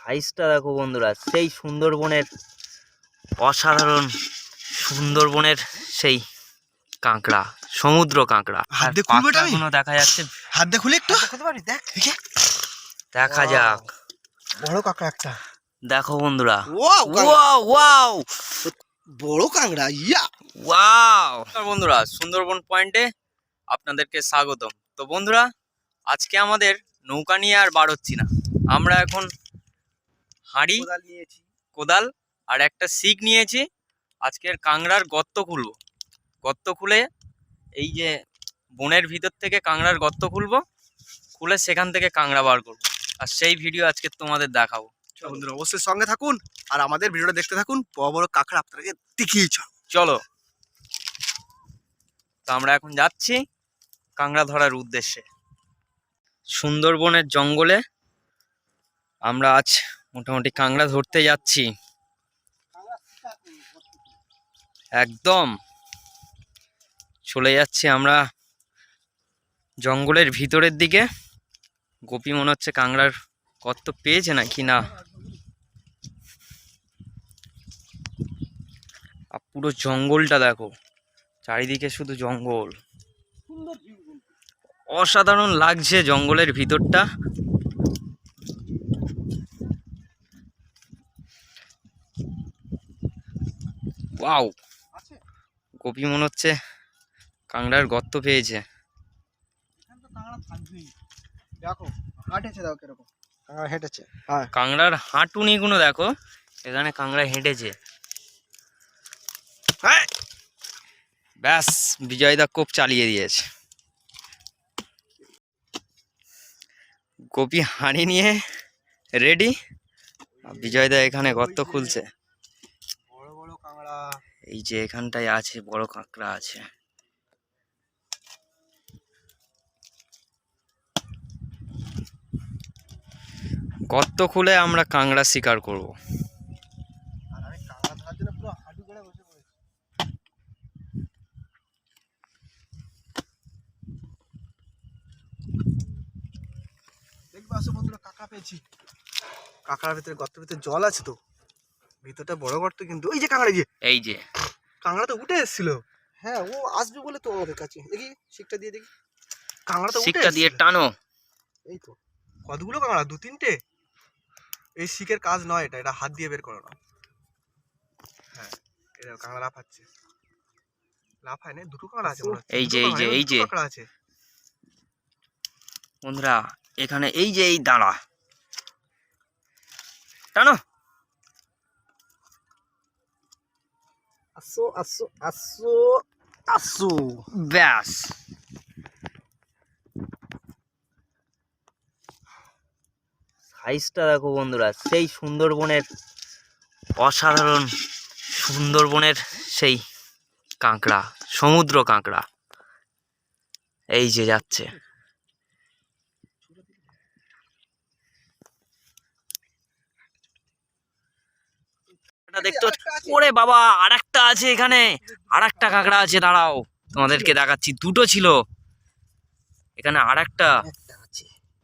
সাইজটা দেখো বন্ধুরা সেই সুন্দরবনের অসাধারণ সুন্দরবনের সেই কাঁকড়া সমুদ্র কাঁকড়া। হাত আর দিয়ে খুলবো আমি? দেখা যাচ্ছে হাত দিয়ে খুলে একটু। খুলতে পারি দেখ। দেখা। যাক। বড় কাঁকড়া একটা। দেখো বন্ধুরা। ওয়াও বড় কাঁকড়া ইয়া। ওয়াও। বন্ধুরা সুন্দরবন পয়েন্টে আপনাদেরকে স্বাগতম। তো বন্ধুরা আজকে আমাদের নৌকা নিয়ে আর বার হচ্ছি না। আমরা এখন হাঁড়ি কোদাল নিয়েছি। কোদাল আর একটা শিক নিয়েছি। আজকের কাংড়ার গর্ত খুলবো। গর্ত খুলে এই যে বনের ভিতর থেকে কাংড়ার গর্ত খুলবো। খুলে সেখান থেকে কাংড়া বার করব। আর সেই ভিডিও আজকে তোমাদের দেখাবো। বন্ধুরা অবশ্যই সঙ্গে থাকুন আর আমাদের ভিডিওটা দেখতে থাকুন। বড় বড় কাঁকড়া আপনাদেরকে দেখিয়ে চলো। তো আমরা এখন যাচ্ছি কাংড়া ধরার উদ্দেশ্যে। সুন্দরবনের জঙ্গলে আমরা আজ মোটামুটি কাঁকড়া ধরতে যাচ্ছি। একদম। চলে যাচ্ছি আমরা জঙ্গলের ভিতরের দিকে। গোপী মনে হচ্ছে কাঁকড়ার কত পেয়েছে নাকি? না। আর পুরো জঙ্গলটা দেখো। চারিদিকে শুধু জঙ্গল। অসাধারণ লাগছে জঙ্গলের ভিতরটা। ওয়াও। আছে? গোপী মনে হচ্ছে কাংড়ার গর্ত পেয়েছে। তো কাঁকড়া থাকবেই। দেখো হাঁটেছে দেখো হ্যাঁ। কাংড়ার এখানে কাংড়া হেঁটেছে। হ্যাঁ। ব্যাস বিজয়দা কোপ চালিয়ে দিয়েছে। গোপী হাঁড়ি নিয়ে রেডি বিজয়দা এখানে গর্ত খুলছে। এই যে এখানটায় আছে বড় কাঁকড়া আছে। গর্ত খুলে আমরা কাঁকড়া শিকার করব। কাঁকড়া পেয়েছি। কাঁকড়ার ভিতরে গর্তের ভিতরে জল আছে তো। ভিতরটা বড় গর্ত কিন্তু ওই যে কাঁকড়া যে। এই যে। কাঁকড়া তো উঠে এসেছিল। হ্যাঁ ও আসবে বলে তো আমাদের কাছে। দেখি শিকটা দিয়ে দেখি। কাঁকড়া তো উঠে শিকটা দিয়ে টানো। এই তো। কতগুলো কাঁকড়া? দু তিনটে? এই শিকের কাজ নয় এটা এটা হাত দিয়ে বের করো না। হ্যাঁ এটা কাঁকড়া লাফাচ্ছে। লাফায় না দুটো কাঁকড়া আছে এই যে, এই যে, এই যে। কাঁকড়া আছে। বন্ধুরা এখানে এই যে এই দাঁড়া। টানো। আসো আসো আসো আসো। ব্যাস। সাইজটা দেখো বন্ধুরা, সেই সুন্দরবনের অসাধারণ সুন্দরবনের সেই কাঁকড়া, সমুদ্র কাঁকড়া। এই যে যাচ্ছে। এটা দেখতে ওরে বাবা আরেকটা আছে এখানে। আরেকটা কাঁকড়া আছে দাঁড়াও। তোমাদেরকে দেখাচ্ছি দুটো ছিল। এখানে আরেকটা।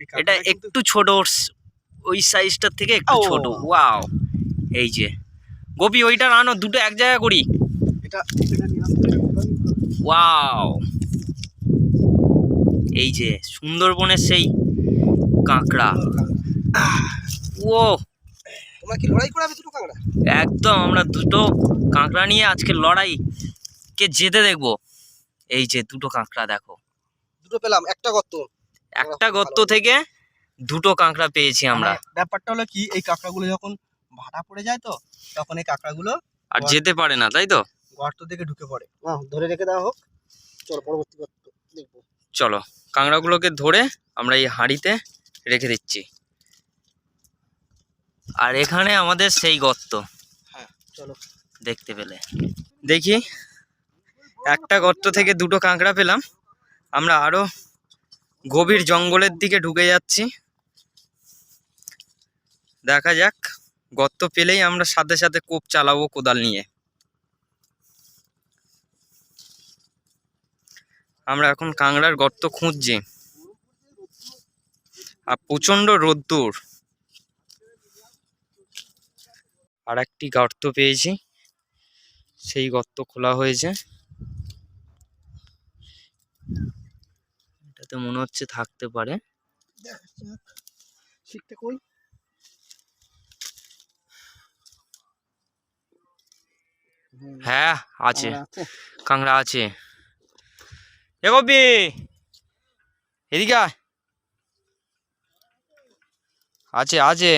একটা এটা একটু ছোট ওই সাইজটার থেকে একটু ছোট। ওয়াও। এই যে। গোপি ওইটা আনো দুটো এক জায়গা করি। ওয়াও। এই যে সুন্দরবনের সেই কাঁকড়া। ও তোমরা কি লড়াই করাবে দুটো কাঁকড়া? একদম আমরা দুটো কাঁকড়া নিয়ে আজকে লড়াই কে যেতে দেখব। এই যে দুটো কাঁকড়া দেখো। দুটো পেলাম একটা গর্ত। একটা গর্ত থেকে দুটো কাঁকড়া পেয়েছি আমরা। মানে ব্যাপারটা হলো কি এই কাঁকড়াগুলো যখন ভাড়া পড়ে যায় তো তখন এই কাঁকড়াগুলো আর যেতে পারে না তাই তো? গর্ত থেকে ঢুকে পড়ে। ধরে রেখে দেওয়া হোক। চলো পরবর্তী গর্ত দেখব। চলো কাঁকড়াগুলোকে ধরে আমরা এই হাঁড়িতে রেখে দিচ্ছি। আর এখানে আমাদের সেই গর্ত। হ্যাঁ চলো। দেখতে পেলে। দেখি একটা গর্ত থেকে দুটো কাঁকড়া পেলাম। আমরা আরও গভীর জঙ্গলের দিকে ঢুকে যাচ্ছি। দেখা যাক গর্ত পেলেই আমরা সাথে সাথে কোপ চালাবো কোদাল নিয়ে। আমরা এখন কাংড়ার গর্ত খুঁজছি। আর প্রচণ্ড রোদ্দুর। আর একটি গর্ত পেয়েছি। সেই গর্ত খোলা হয়েছে। এটাতে মনে হচ্ছে থাকতে পারে। কই? হ্যাঁ আছে। কাঁকড়া আছে? এ কপি এদিকে আছে আছে।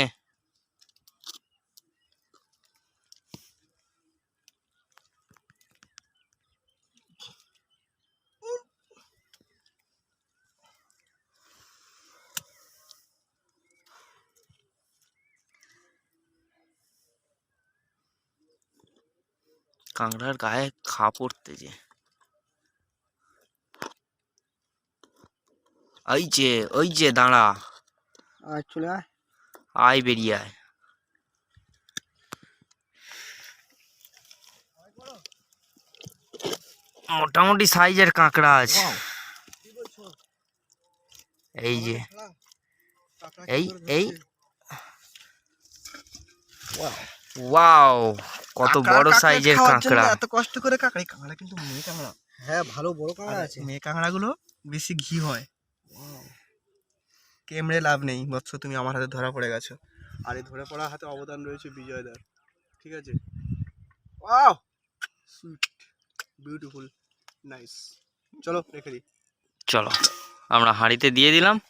কাঁকড়ার গায়ে খা পড়তেছে ওই যে ওই যে দাঁড়া আর চলে আয় আয় বেরিয়ে আয় মোটামুটি সাইজের কাঁকড়া আছে এই যে এই এই ওয়াও কত বড় সাইজের কাঁকড়া। এত কষ্ট করে কাঁকড়া। কাঁকড়া কিন্তু মেয়ে কাঁকড়া। হ্যাঁ ভালো বড় কাঁকড়া আছে। মেয়ে কাঁকড়াগুলো বেশি ঘি হয়। কেমড়ে লাভ নেই? বৎস তুমি আমার হাতে ধরা পড়ে গেছো। আর এই ধরে পড়ার হাতে অবদান রয়েছে বিজয়দার ঠিক আছে? ওয়াও সুইট বিউটিফুল নাইস চলো রেখে দিই। চলো আমরা হাঁড়িতে দিয়ে দিলাম।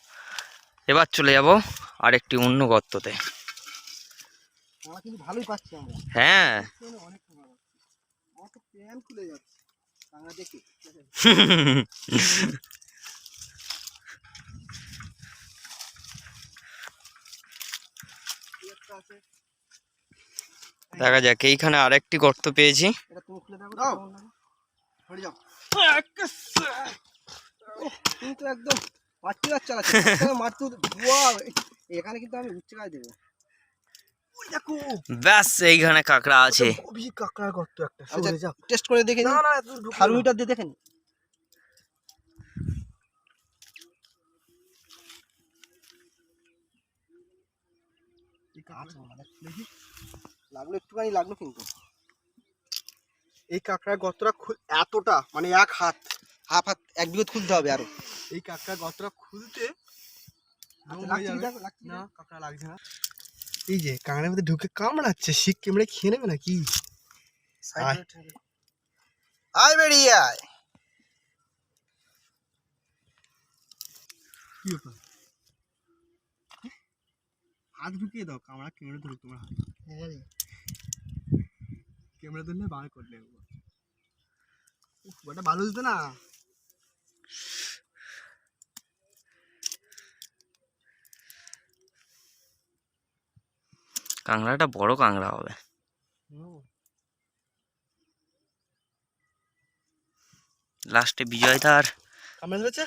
এবার চলে যাব আরেকটি অন্য গর্ততে। কিন্তু ভালোই পাচ্ছি আমরা। হ্যাঁ। অনেক আমার তো প্যান খুলে যাচ্ছে। কাঁকড়া দেখি যাক এইখানে আরেকটি গর্ত পেয়েছি। একদম পাচ্ছি চালাচ্ছি। মারতে এখানে কিন্তু আমি উচ্চ গায়ে দেবো। ব্যাস এইখানে কাঁকড়া আছে। কাঁকড়ার গর্ত একটা সরে যাও। টেস্ট করে দেখে না না থার্মোমিটার দিয়ে দেখেন লাগল একটুখানি লাগল কিন্তু। এই কাঁকড়ার গর্তটা এতটা মানে এক হাত হাফ হাত এক বিঘত খুলতে হবে আরও। এই কাঁকড়ার গর্তটা খুলতে দম না কাঁকড়া লাগছে না। এই যে কাঁকড়ার মধ্যে ঢুকে কামড়াচ্ছে শিক কেমড়ে খেয়ে নেবে নাকি? আয়। বেরিয়ে আয়। কি ব্যাপার? হাত ঢুকিয়ে দাও কামড়া কেমড়ে ধরুক তোমার হাত। ক্যামেরা ধরলে বার করলে ওটা ভালো হতো না? কাঁকড়াটা বড় কাঁকড়া হবে। লাস্টে বিজয়দা আর কামড়া ধরেছে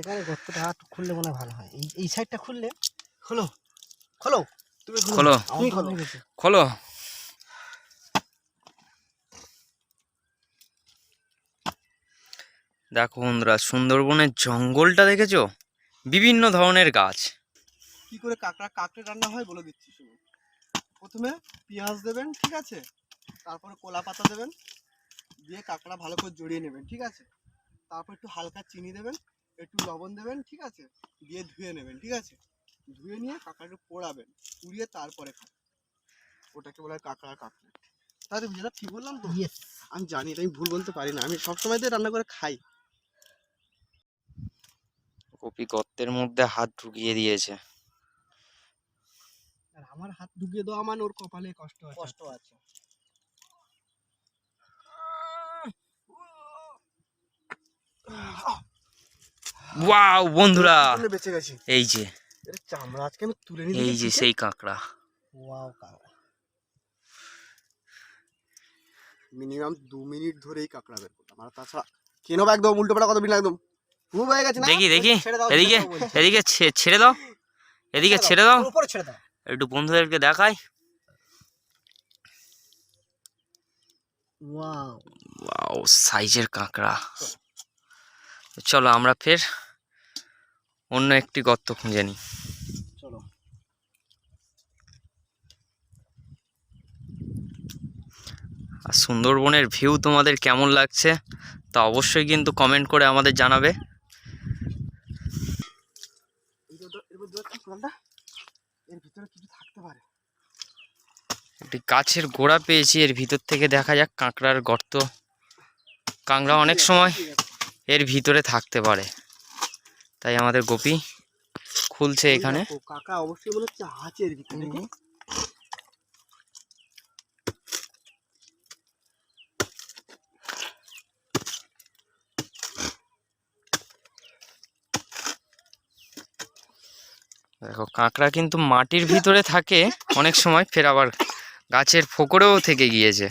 এখানে গর্তটা হাত খুললে মনে ভালো হয়। এই এই সাইডটা খুললে খোলো খোলো তুমি খোলো। তুমি খোলো। খোলো। দেখো বন্ধুরা সুন্দরবনের জঙ্গলটা দেখেছ? বিভিন্ন ধরনের গাছ। কি করে কাঁকড়া কাঁকড়ে রান্না হয় বলে দিচ্ছি শুনুন। প্রথমে পেঁয়াজ দেবেন ঠিক আছে? তারপরে কলা পাতা দেবেন দিয়ে কাঁকড়া ভালো করে জড়িয়ে নেবেন ঠিক আছে? তারপর একটু হালকা চিনি দেবেন একটু লবণ দেবেন ঠিক আছে? দিয়ে ধুয়ে নেবেন ঠিক আছে? ধুয়ে নিয়ে কাঁকড়াটা পোড়াবেন পুড়িয়ে তারপরে খাবেন। ওটাকে বলা হয় কাঁকড়া। কাঁকড়া তাহলে যেটা ঠিক বললাম তো? আমি জানি এটা আমি ভুল বলতে পারি না। আমি সবসময় তো রান্না করে খাই। কপি গর্তের মধ্যে হাত ঢুকিয়ে দিয়েছে। আর আমার হাত ঢুকিয়ে দেওয়া মানে ওর কপালে কষ্ট আছে। কষ্ট আছে। ওয়াও বন্ধুরা। বেঁচে গেছি। এই যে। চামড়া আজকে আমি তুলে নিয়ে এই যে সেই কাঁকড়া। ওয়াও কাঁকড়া। মিনিমাম দু মিনিট ধরেই কাঁকড়া বের করলাম। আর তাছাড়া কেন একদম উল্টো পাল্টা কত মিনিট একদম খুব হয়ে গেছে না? দেখি দেখি। ছেড়ে দাও, এদিকে ছেড়ে এদিকে ছেড়ে দাও। এদিকে ছেড়ে দাও। উপরে ছেড়ে দাও। একটু বন্ধুদেরকে দেখাই। ওয়াও। সাইজের কাঁকড়া। চলো আমরা ফের অন্য একটি গর্ত খুঁজে নিই। চলো। সুন্দরবনের ভিউ তোমাদের কেমন লাগছে তা অবশ্যই কিন্তু কমেন্ট করে আমাদের জানাবে। এর ভিতরে কিছু থাকতে পারে। একটি গাছের গোড়া পেয়েছি এর ভিতর থেকে দেখা যাক কাঁকড়ার গর্ত। কাঁকড়া অনেক সময় এর ভিতরে থাকতে পারে। তাই আমাদের গোপী খুলছে এখানে। কাকা অবশ্যই মনে হচ্ছে হাঁচের ভিতরে। দেখো কাঁকড়া কিন্তু মাটির ভিতরে থাকে অনেক সময় ফের আবার গাছের ফোকরেও থেকে গিয়েছে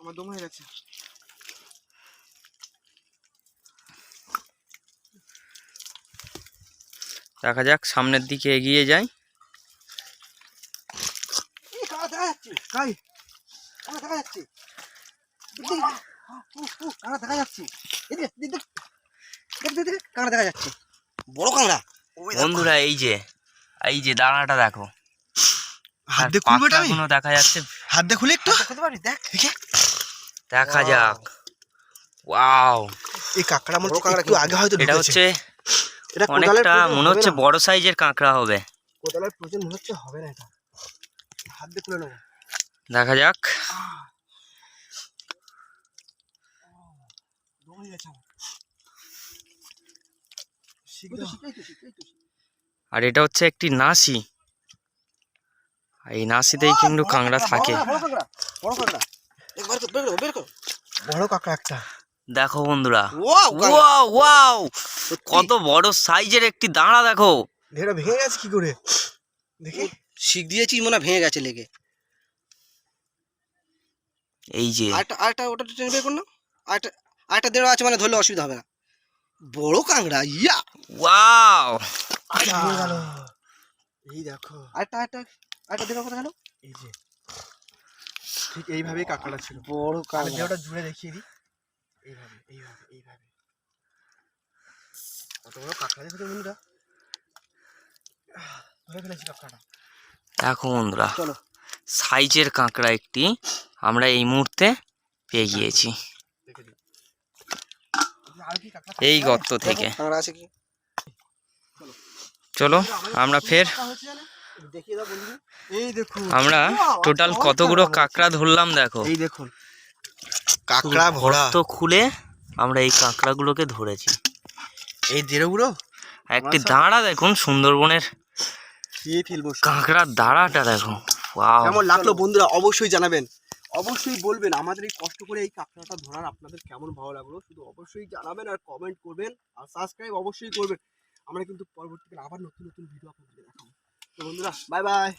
আমার দম হয়ে গেছে দেখা যাক সামনের দিকে এগিয়ে যাই যাচ্ছে। কাঁকড়া দেখা যাচ্ছে। এদিকে, দেখ দেখ দেখ, দেখ, কাঁকড়া দেখা যাচ্ছে। বড় কাঁকড়া। বন্ধুরা এই যে এই যে দানাটা দেখো। হাত দিয়ে খুলবো আমি? দেখা যাচ্ছে। হাত দিয়ে খুলে একটু। খুলতে পারি? দেখ। দেখা। যাক। ওয়াও। এই কাঁকড়া মনে একটু আগে হয়তো এটা হচ্ছে এটা অনেকটা মনে হবে হচ্ছে বড় সাইজের কাঁকড়া হবে। কোদালের প্রয়োজন মনে হচ্ছে হবে না এটা। হাত দিয়ে খুলে নেব। দেখা যাক। হয়ে গেছে আর এটা হচ্ছে একটি নাসি। এই নাসিতেই কিন্তু কাঁকড়া থাকে। বড় কাঁকড়া একটা। দেখো বন্ধুরা। Wow wow wow. কত বড় সাইজের একটি দাঁড়া দেখো। এটা ভেঙে গেছে কি করে? দেখি। শিখ দিয়েছি মনে হয় ভেঙে গেছে লেগে। এই যে। আরেকটা আরেকটা ওটা টেনে বের কর না আরেকটা আরেকটা দেড় আছে মানে ধরলে অসুবিধা হবে না। বড় কাঁকড়া ইয়া! ওয়াও! এই দেখো। আরেকটা আরেকটা আরেকটা দেড় কথা গেল। এই যে। ঠিক এইভাবেই কাঁকড়া ছিল। বড় কাঁকড়া। জুড়ে দেখিয়ে দিই। এইভাবে এইভাবে এইভাবে। কত বড় কাঁকড়া দেখো বন্ধুরা। ধরে ফেলেছি কাঁকড়াটা। দেখো বন্ধুরা চলো। সাইজের কাঁকড়া একটি আমরা এই মুহূর্তে পেয়ে গিয়েছি দেখে দিই আর কি কাঁকড়া এই গর্ত থেকে। কাঁকড়া আছে কি? চলো আমরা ফের দেখিয়ে দাও বন্ধু এই দেখুন আমরা টোটাল কতগুলো কাঁকড়া ধরলাম দেখো। এই দেখুন। কাঁকড়া ভরা। গর্ত খুলে আমরা এই কাঁকড়াগুলোকে ধরেছি। এই দেড়গুলো একটি দাঁড়া দেখুন সুন্দরবনের কাঁকড়ার দাঁড়াটা দেখো। ওয়াও। কেমন লাগল বন্ধুরা অবশ্যই জানাবেন। অবশ্যই বলবেন, আমাদের এই কষ্ট করে এই কাঁকড়াটা ধরার আপনাদের কেমন ভালো লাগল? শুধু অবশ্যই জানাবেন আর কমেন্ট করবেন আর সাবস্ক্রাইব অবশ্যই করবেন। আমরা কিন্তু পরবর্তীকালে আবার নতুন নতুন ভিডিও আপনাদের দেখাবো। তো বন্ধুরা বাই বাই